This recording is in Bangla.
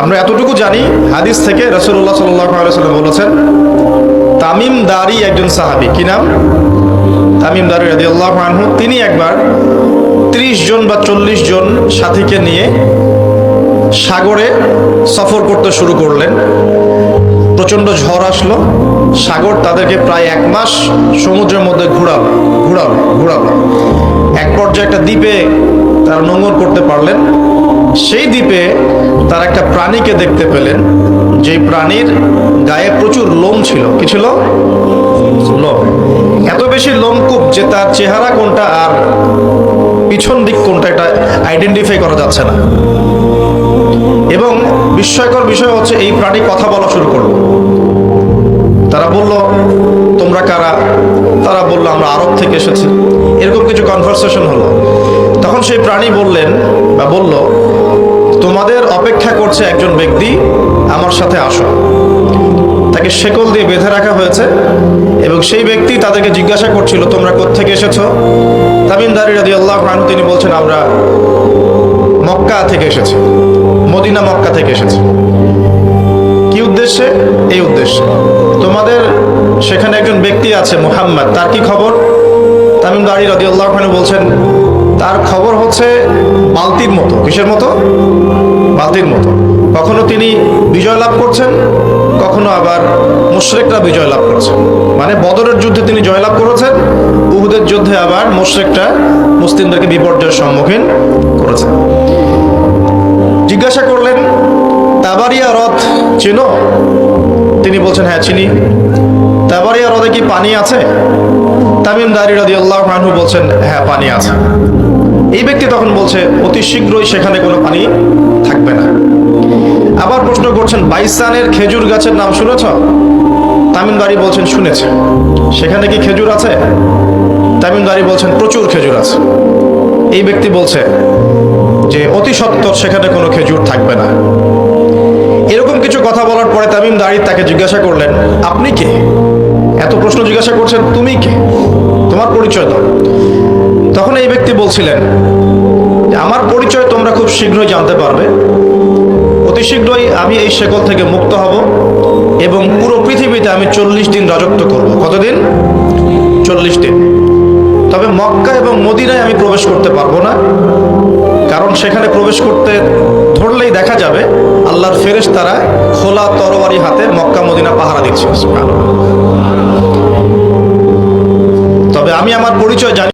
আমরা এতটুকু জানি হাদিস থেকে রসুল্লাহ সাল্লাম বলেছেন, তামিম দারি একজন সাহাবি। কি নাম? তামিম দারি রাজি আল্লাহ তিনি একবার ত্রিশ জন বা চল্লিশ জন সাথীকে নিয়ে সাগরে সফর করতে শুরু করলেন। প্রচণ্ড ঝড় আসলো। সাগর তাদেরকে প্রায় এক মাস সমুদ্রের মধ্যে ঘুরালো ঘুরালো ঘুরালো। এক পর্যায়ে একটা দ্বীপে তারা নোংর করতে পারলেন। সেই দ্বীপে তার একটা প্রাণীকে দেখতে পেলেন। যে প্রাণীর গায়ে প্রচুর লোম ছিল। কি ছিল? লোম। এত বেশি লোমকূপ যে তার চেহারা কোনটা আর পিছন দিক কোনটা এটা আইডেন্টিফাই করা যাচ্ছে না। এবং বিস্ময়কর বিষয় হচ্ছে এই প্রাণী কথা বলা শুরু করল। তারা বলল, তোমরা কারা? তারা বলল, আমরা আরব থেকে এসেছি। এরকম কিছু কনভারসেশন হলো। তখন সেই প্রাণী বললেন বা বলল তোমাদের অপেক্ষা করছে একজন ব্যক্তি আমার সাথে আসো। তাকে শেকল দিয়ে বেঁধে রাখা হয়েছে এবং সেই ব্যক্তি তাদেরকে জিজ্ঞাসা করছিল, তোমরা কোত্থেকে এসেছ? তামিমদারি রাদি আল্লাহ তিনি বলছেন, আমরা মক্কা থেকে এসেছি। মদিনা মক্কা থেকে এসেছি। কি উদ্দেশ্যে? এই উদ্দেশ্যে। তোমাদের সেখানে একজন ব্যক্তি আছে, মুহাম্মদ। তার কি খবর? তামিম দাঁড়ি রাজি আল্লাহ বলছেন তার খবর হচ্ছে বালতির মতো, কিসের মতো? বালতির মতো। কখনো তিনি বিজয় লাভ করছেন, কখনো আবার মুশরেকরা বিজয় লাভ করছেন। মানে বদরের যুদ্ধে তিনি জয়লাভ করেছেন, উহুদের যুদ্ধে আবার মুশরেকটা মুসলিমদেরকে বিপর্যয়ের সম্মুখীন করেছেন। জিজ্ঞাসা করলেন, তাবারিয়া হ্রদ চিনো? তিনি বলছেন হ্যাঁ চিনি। তাবারিয়া হ্রদে কি পানি আছে? তামিম দারি রাদি আল্লাহ বলছেন হ্যাঁ পানি আছে। এই ব্যক্তি তখন বলছে, অতি শীঘ্রই সেখানে কোনো পানি থাকবে না। আবার প্রশ্ন করছেন, বাইসানের খেজুর গাছের নাম শুনেছ? তামিম দারি বলছেন, শুনেছে। সেখানে কি খেজুর আছে? তামিম দারি বলছেন, প্রচুর খেজুর আছে। এই ব্যক্তি বলছে যে, অতি সত্তর সেখানে কোনো খেজুর থাকবে না। এরকম কিছু কথা বলার পরে তামিম দাঁড়িয়ে তাকে জিজ্ঞাসা করলেন, আপনি কে? এত প্রশ্ন জিজ্ঞাসা করছেন, তুমি কে? তোমার পরিচয় দাও। তখন এই ব্যক্তি বলছিলেন, আমার পরিচয় তোমরা খুব শীঘ্রই জানতে পারবে। অতি শীঘ্রই আমি এই শেকল থেকে মুক্ত হব এবং পুরো পৃথিবীতে আমি চল্লিশ দিন রাজত্ব করব। কতদিন? চল্লিশ দিন। তবে মক্কা এবং মদিনায় আমি প্রবেশ করতে পারব না, কারণ সেখানে প্রবেশ করতে ধরলেই দেখা যাবে আল্লাহর ফেরেশ তারা খোলা তরবারি হাতে মক্কা, মদিনা পাহারা দিচ্ছে। তবে আমি আমার পরিচয় জানি